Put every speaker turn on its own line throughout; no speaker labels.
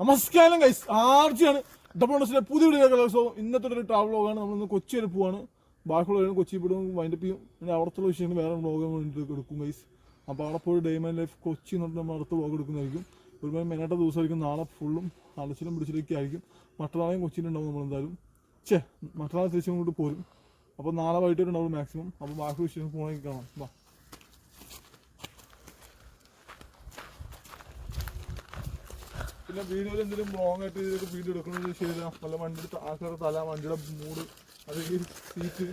നമസ്കാരം ഗൈസ് ആർജിയാണ്. ഡബ്ലോസിലെ പുതിയ video so ഇന്നത്തെ ഒരു ട്രാവൽ വ്ളോഗാണ് നമ്മൾ ഇന്ന് കൊച്ചി വരെ പോവാണ്. ബാക്കിയുള്ള കൊച്ചി വിടും വൈൻഡപ്പ് ചെയ്യും. പിന്നെ അവിടുത്തെ വിഷയങ്ങൾ വേറെ വ്ളോഗ് എടുക്കും ഗൈസ് അപ്പോൾ അവിടെ പോയി ഡേ ലൈഫ് കൊച്ചി എന്ന് നമ്മൾ അടുത്ത വ്ളോഗ് എടുക്കുന്നതായിരിക്കും. ഒരു മെയിനായിട്ട് ദിവസമായിരിക്കും. നാളെ ഫുള്ളും അലച്ചിലും പിടിച്ചിലൊക്കെ ആയിരിക്കും. മറ്റന്നാളെയും കൊച്ചിയിലുണ്ടാവും നമ്മൾ എന്തായാലും. ചേ മറ്റന്നാളെ തിരിച്ചും കൊണ്ട് പോരും. അപ്പോൾ നാളെ വൈകിട്ട് ഉണ്ടാവും മാക്സിമം അപ്പോൾ ബാക്കി വിഷയം പോകണമെങ്കിൽ കാണാം. പിന്നെ വീഡിയോയിൽ എന്തെങ്കിലും റോങ് ആയിട്ട് ഇതൊക്കെ വീഡിയോ എടുക്കുന്നത് ശരിയല്ല. വല്ല വണ്ടിയുടെ ആൾക്കാരുടെ തല വണ്ടിയുടെ മൂട് അത് ഈ സീറ്റ്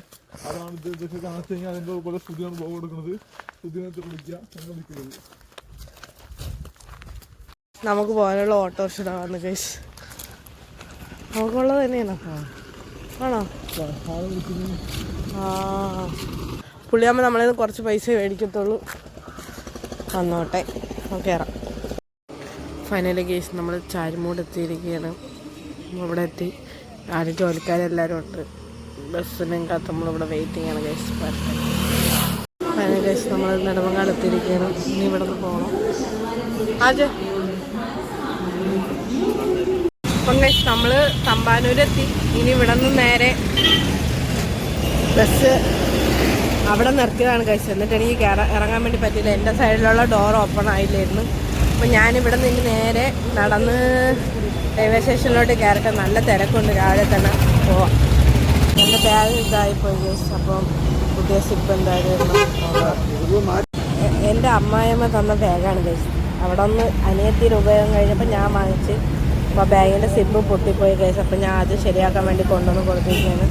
അതാണ് ഇത്. ഇതൊക്കെ കാണിച്ചു കഴിഞ്ഞാൽ അതിന്റെ പോലെ സ്തുതിയാണ് ബ്ലോഗ് എടുക്കുന്നത്. സ്തുതിനകത്ത് വിളിക്കുക എന്ന് വിളിക്കുന്നത്
നമുക്ക് പോകാനുള്ള ഓട്ടോറിക്ഷ വന്ന് കേസ് നമുക്കുള്ളത് തന്നെയാണ്. ആണോ? ആ. പുള്ളിയാകുമ്പോൾ നമ്മളിൽ നിന്ന് കുറച്ച് പൈസ മേടിക്കത്തുള്ളൂ. വന്നോട്ടെ. നമുക്ക് കയറാം ഫൈനലി കേസ് നമ്മൾ ചാരിമൂട് എത്തിയിരിക്കുകയാണ്. ഇവിടെ എത്തി. ആരും ജോലിക്കാരെല്ലാവരും ഉണ്ട്. ബസ്സിനും കാത്ത് നമ്മളിവിടെ വെയിറ്റിംഗ് ആണ് കേസ് ഫൈനൽ കേസ് നമ്മൾ നെടുമങ്ങാട് എത്തിയിരിക്കുകയാണ്. ഇനി ഇവിടെ നിന്ന് പോകണം ആജ് അപ്പം കേസ് നമ്മൾ തമ്പാനൂരെത്തി. ഇനി ഇവിടെ നിന്ന് നേരെ ബസ് അവിടെ നിർത്തിയതാണ് കഴിച്ചത് എന്നിട്ട് എനിക്ക് ഇറങ്ങാൻ വേണ്ടി പറ്റിയില്ല. എന്റെ സൈഡിലുള്ള ഡോർ ഓപ്പൺ ആയില്ലായിരുന്നു. അപ്പം ഞാനിവിടെ നിന്ന് നേരെ നടന്ന് റെയിൽവേ സ്റ്റേഷനിലോട്ട് കയറട്ടെ നല്ല തിരക്കുണ്ട്. രാവിലെ തന്നെ പോവാം. എന്റെ ബാഗ് ഇതായിപ്പോയി അപ്പം പുതിയ സിപ്പ് എന്തായാലും എന്റെ അമ്മായിയമ്മ തന്ന ബാഗാണ് കഴിച്ചത് അവിടെ ഒന്ന് അനിയത്തിയുടെ ഉപയോഗം കഴിഞ്ഞപ്പോൾ ഞാൻ വാങ്ങിച്ച് അപ്പോൾ ബാഗിന്റെ സിബ് പൊട്ടിപ്പോയി കേസ് അപ്പോൾ ഞാൻ അത് ശരിയാക്കാൻ വേണ്ടി കൊണ്ടുവന്ന് കൊടുത്തിരിക്കുകയാണ്.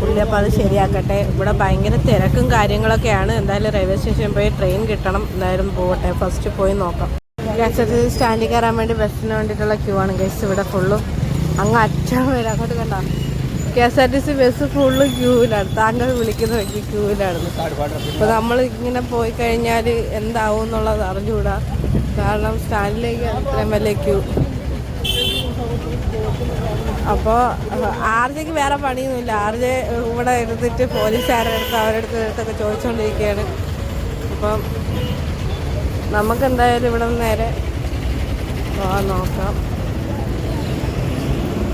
പുള്ളി അപ്പോൾ അത് ശരിയാക്കട്ടെ. ഇവിടെ ഭയങ്കര തിരക്കും കാര്യങ്ങളൊക്കെയാണ്. എന്തായാലും റെയിൽവേ സ്റ്റേഷനിൽ പോയി ട്രെയിൻ കിട്ടണം. എന്തായാലും പോകട്ടെ ഫസ്റ്റ് പോയി നോക്കാം. ആർ സ്റ്റാൻഡിൽ കയറാൻ വേണ്ടി ബസ്സിന് വേണ്ടിയിട്ടുള്ള ക്യൂ ആണ്. ഗൈസ് ഇവിടെ ഫുള്ളും അങ്ങ് അച്ഛൻ വരാം അങ്ങോട്ട് കണ്ട. K S R T C bus full ക്യൂവിലാണ് താങ്കൾ വിളിക്കുന്ന വ്യക്തി ക്യൂവിലാണ് അപ്പോൾ നമ്മൾ ഇങ്ങനെ പോയി കഴിഞ്ഞാൽ എന്താവും എന്നുള്ളത് അറിഞ്ഞുകൂടാ. കാരണം സ്റ്റാൻഡിലേക്ക് ഇത്രയും വലിയ ക്യൂ അപ്പോൾ ആർജയ്ക്ക് വേറെ പണിയൊന്നുമില്ല. ആർജെ ഇവിടെ ഇരുന്നിട്ട് പോലീസുകാരുടെ അടുത്ത് അവരുടെ അടുത്ത് അടുത്തൊക്കെ ചോദിച്ചുകൊണ്ടിരിക്കുകയാണ് അപ്പം നമുക്ക് എന്തായാലും ഇവിടെ നിന്ന് നേരെ നോക്കാം.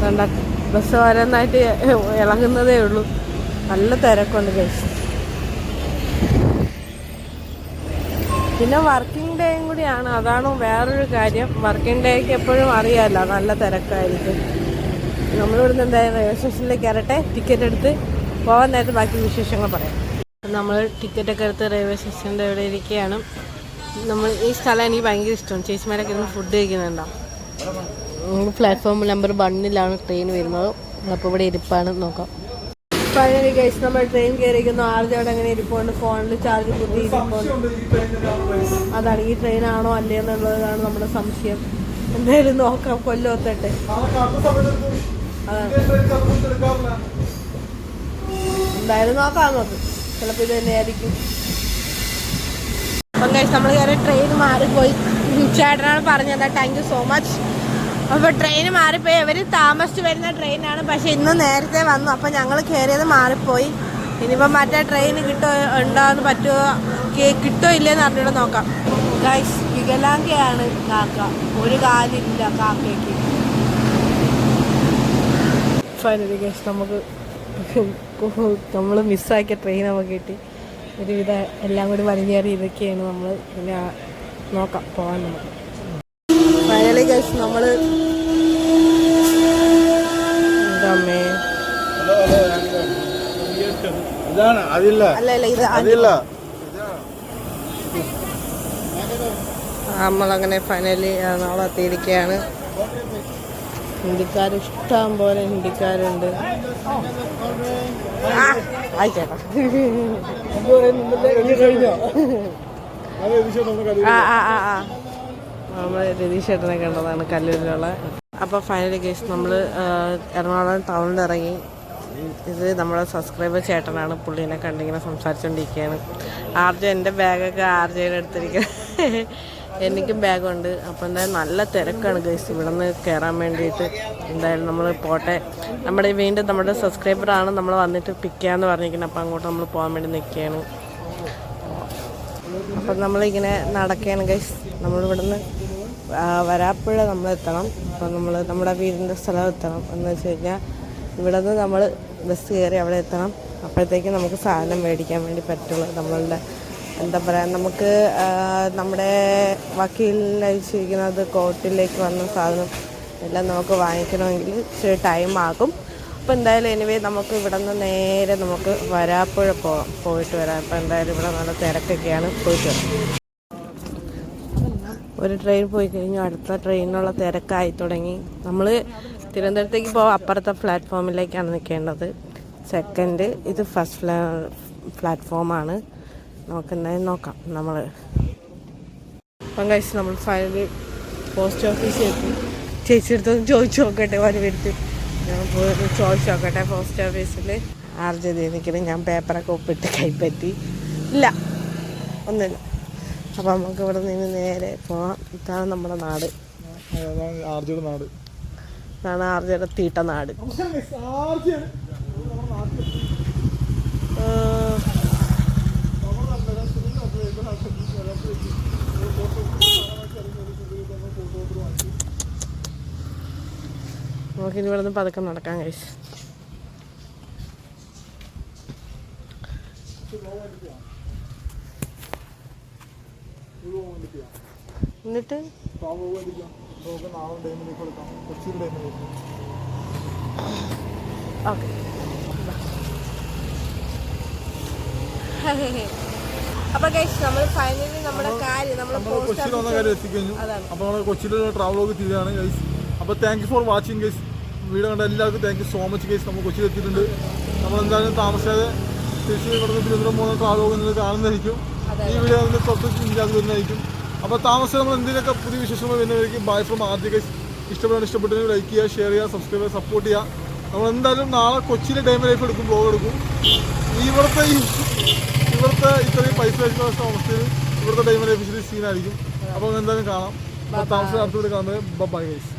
കണ്ട ബസ് വരുന്നതായിട്ട് ഇളകുന്നതേ ഉള്ളൂ. നല്ല തിരക്കുണ്ട് ബസ് പിന്നെ വർക്കിംഗ് ഡേയും കൂടിയാണ്. അതാണ് വേറൊരു കാര്യം. വർക്കിംഗ് ഡേക്ക് എപ്പോഴും അറിയാമല്ലോ നല്ല തിരക്കായിരിക്കും. നമ്മളിവിടുന്ന് എന്തായാലും റെയിൽവേ സ്റ്റേഷനിലേക്ക് ഇറട്ടെ ടിക്കറ്റ് എടുത്ത് പോകാൻ നേരത്തെ ബാക്കി വിശേഷങ്ങൾ പറയാം. നമ്മൾ ടിക്കറ്റൊക്കെ എടുത്ത് റെയിൽവേ സ്റ്റേഷന്റെ ഇവിടെ ഇരിക്കുകയാണ്. നമ്മൾ ഈ സ്ഥലം എനിക്ക് ഭയങ്കര ഇഷ്ടമാണ്. ചേച്ചിമാരൊക്കെ ഇരുന്ന് ഫുഡ് കഴിക്കുന്നുണ്ടാവും പ്ലാറ്റ്ഫോം നമ്പർ വണ്ണിലാണ് ട്രെയിൻ വരുന്നത്. അപ്പോൾ ഇവിടെ ഇരിപ്പാണ് നോക്കാം. ഫൈനലി ഗൈസ് നമ്മൾ ട്രെയിൻ കയറിയിരിക്കുന്നു ആർജോടെ അങ്ങനെ ഇരിപ്പുണ്ട്. ഫോണിൽ ചാർജ് കുത്തി ഇരിപ്പുണ്ട്. അതാണ് ഈ ട്രെയിൻ ആണോ അല്ലേ എന്നുള്ളതാണ് നമ്മുടെ സംശയം. എന്തായാലും നോക്കാം കൊല്ലോത്തട്ടെ എന്തായാലും നോക്കാം നോക്ക് ചിലപ്പോൾ ഇത് തന്നെയായിരിക്കും. അപ്പം കഴിച്ച് നമ്മൾ കയറി ട്രെയിൻ മാറിപ്പോയി. ചേട്ടനാണ് പറഞ്ഞത് താങ്ക് യു സോ മച്ച് അപ്പോൾ ട്രെയിൻ മാറിപ്പോയി. അവർ താമസിച്ച് വരുന്ന ട്രെയിനാണ് പക്ഷെ ഇന്ന് നേരത്തെ വന്നു. അപ്പോൾ ഞങ്ങൾ കയറിയത് മാറിപ്പോയി. ഇനിയിപ്പം മറ്റേ ട്രെയിൻ കിട്ടോ ഉണ്ടോയെന്ന് പറ്റുമോ കിട്ടോ ഇല്ലയെന്ന് അറിഞ്ഞൂടെ നോക്കാം. ഗൈസ് വികലാംഗയാണ് കാക്ക. ഒരു കാലില്ല കാക്കയ്ക്ക്. ഫൈനലി ഗൈസ് നമുക്ക് നമ്മൾ മിസ്സാക്കിയ ട്രെയിൻ നമുക്ക് കിട്ടി. ഒരുവിധ എല്ലാം കൂടി വലിഞ്ഞേറി ഇതൊക്കെയാണ് നമ്മൾ പിന്നെ നോക്കാം പോകാൻ നമുക്ക്. ഫൈനലി ഗൈസ് നമ്മൾ എന്താമേ
ഇതാണ് അതില്ല.
അല്ല അല്ല ഇത്
അതില്ല.
നമ്മളങ്ങനെ ഫൈനലി നാളെ എത്തിയിരിക്കുകയാണ്. ഹിന്ദിക്കാർ ഇഷ്ടം പോലെ ഹിന്ദിക്കാരുണ്ട്. ആയിക്കോട്ടെ. ആ ആ ആ ആ. നമ്മൾ രതീഷ് ചേട്ടനെ കണ്ടതാണ് കല്ലൂരിലുള്ള. അപ്പോൾ ഫൈനലി കേസ് നമ്മൾ എറണാകുളം ടൗണിൽ ഇറങ്ങി. ഇത് നമ്മുടെ സബ്സ്ക്രൈബർ ചേട്ടനാണ് പുള്ളീനെ കണ്ടിങ്ങനെ സംസാരിച്ചുകൊണ്ടിരിക്കുകയാണ് ആർജ എന്റെ ബാഗൊക്കെ ആർജയുടെ അടുത്തിരിക്കുക എനിക്കും ബാഗുണ്ട്. അപ്പോൾ എന്തായാലും നല്ല തിരക്കാണ് ഗൈസ് ഇവിടെ നിന്ന് കയറാൻ വേണ്ടിയിട്ട്. എന്തായാലും നമ്മൾ പോട്ടെ. നമ്മുടെ വീണ്ടും നമ്മുടെ സബ്സ്ക്രൈബറാണ് നമ്മൾ വന്നിട്ട് പിക്ക് ചെയ്യാമെന്ന് പറഞ്ഞിരിക്കുന്നത്. അപ്പോൾ അങ്ങോട്ട് നമ്മൾ പോകാൻ വേണ്ടി നിൽക്കുകയാണ്. അപ്പം നമ്മളിങ്ങനെ നടക്കുകയാണ് ഗൈസ് നമ്മളിവിടുന്ന് നിന്ന് വരാപ്പുഴ നമ്മൾ എത്തണം. അപ്പം നമ്മൾ നമ്മുടെ വീടിന്റെ സ്ഥലം എത്തണം. എന്ന് വെച്ച് കഴിഞ്ഞാൽ ഇവിടെ നിന്ന് നമ്മൾ ബസ് കയറി അവിടെ എത്തണം. അപ്പോഴത്തേക്കും നമുക്ക് സാധനം മേടിക്കാൻ വേണ്ടി പറ്റുള്ളൂ. നമ്മളുടെ എന്താ പറയുക നമുക്ക് നമ്മുടെ വക്കീലിൽ അയച്ചിരിക്കുന്നത് കോർട്ടിലേക്ക് വന്ന സാധനം എല്ലാം നമുക്ക് വാങ്ങിക്കണമെങ്കിൽ ഇച്ചിരി ടൈം ആകും. അപ്പോൾ എന്തായാലും എനിവേ നമുക്ക് ഇവിടെ നിന്ന് നേരെ നമുക്ക് വരാപ്പുഴ പോകാം പോയിട്ട് വരാം. അപ്പോൾ എന്തായാലും ഇവിടെ നല്ല തിരക്കൊക്കെയാണ് പോയിട്ട് ഒരു ട്രെയിൻ പോയി കഴിഞ്ഞു. അടുത്ത ട്രെയിനിനുള്ള തിരക്കായി തുടങ്ങി. നമ്മൾ തിരുവനന്തപുരത്തേക്ക് പോകാം അപ്പുറത്തെ പ്ലാറ്റ്ഫോമിലേക്കാണ് നിൽക്കേണ്ടത് സെക്കൻഡ് ഇത് ഫസ്റ്റ് പ്ലാറ്റ്ഫോമാണ് നമുക്ക് എന്തായാലും നോക്കാം. നമ്മൾ അപ്പം കഴിച്ച് നമ്മൾ ഫൈനലി പോസ്റ്റ് ഓഫീസിൽ എത്തി. ചേച്ചിയെടുത്തൊന്ന് ചോദിച്ചു നോക്കട്ടെ വരുത്തി. ഞാൻ പോയി ചോദിച്ചു നോക്കട്ടെ പോസ്റ്റ് ഓഫീസിൽ ആർജതി നിൽക്കുന്നത് ഞാൻ പേപ്പറൊക്കെ ഒപ്പിട്ട് കൈപ്പറ്റി. ഇല്ല ഒന്നുമില്ല. അപ്പം നമുക്ക് ഇവിടെ നിന്ന് നേരെ പോവാം. ഇതാണ് നമ്മുടെ നാട്.
ആർജിയുടെ നാട്.
ഇതാണ് ആർജയുടെ തീട്ട നാട്.
ആർജിയാണ്
ഇനി ഇവിടെ നിന്ന് പതുക്കെ നടക്കാം കഴിച്ച് എന്നിട്ട്?
നമുക്ക്
ഓക്കെ അപ്പൊ നമ്മൾ ഫൈനലി നമ്മുടെ കാര്യം നമ്മൾ
കൊച്ചിയിൽ വന്ന കാര്യം എത്തിക്കഴിഞ്ഞു.
അപ്പൊ
അപ്പോൾ നമ്മൾ കൊച്ചിയിലുള്ള ട്രാവലോഗ് തീരുകയാണ് ഗൈസ് അപ്പോൾ thank you for watching guys video കണ്ട എല്ലാവർക്കും താങ്ക് യു സോ മച്ച് കേസ് നമ്മൾ കൊച്ചിയിൽ എത്തിയിട്ടുണ്ട്. നമ്മൾ എന്തായാലും താമസിയാതെ തിരിച്ച് ഇവിടുന്ന് തിരുവനന്തപുരം പോകുന്ന ട്രാവലോഗ് നിങ്ങൾ കാണുന്നതായിരിക്കും. ഈ വീഡിയോ അതിന്റെ തൊട്ട് ഇല്ലാതെ വരുന്നതായിരിക്കും. അപ്പോൾ താമസം നമ്മൾ എന്തെങ്കിലുമൊക്കെ പുതിയ വിശേഷങ്ങൾ വരുന്നതായിരിക്കും ബൈ ഫ്രം ആദ്യ കേസ് ഇഷ്ടപ്പെടാൻ ഇഷ്ടപ്പെട്ടെങ്കിൽ ലൈക്ക് ചെയ്യുക ഷെയർ ചെയ്യുക സബ്സ്ക്രൈബ് ചെയ്യുക സപ്പോർട്ട് ചെയ്യുക. നമ്മൾ എന്തായാലും നാളെ കൊച്ചിയിലെ ടൈം ലൈഫ് എടുക്കും ബ്ലോഗ് എടുക്കും. ഇവിടുത്തെ ഈ ഇവിടുത്തെ ഇത്രയും പൈസ വെച്ചുള്ള അവസ്ഥയിൽ ഇവിടുത്തെ ടൈം ലൈഫ് സീനായിരിക്കും അപ്പോൾ എന്തായാലും കാണാം. താമസം അടുത്തുകൂടി കാണുന്നത് ബൈ ഗൈസ്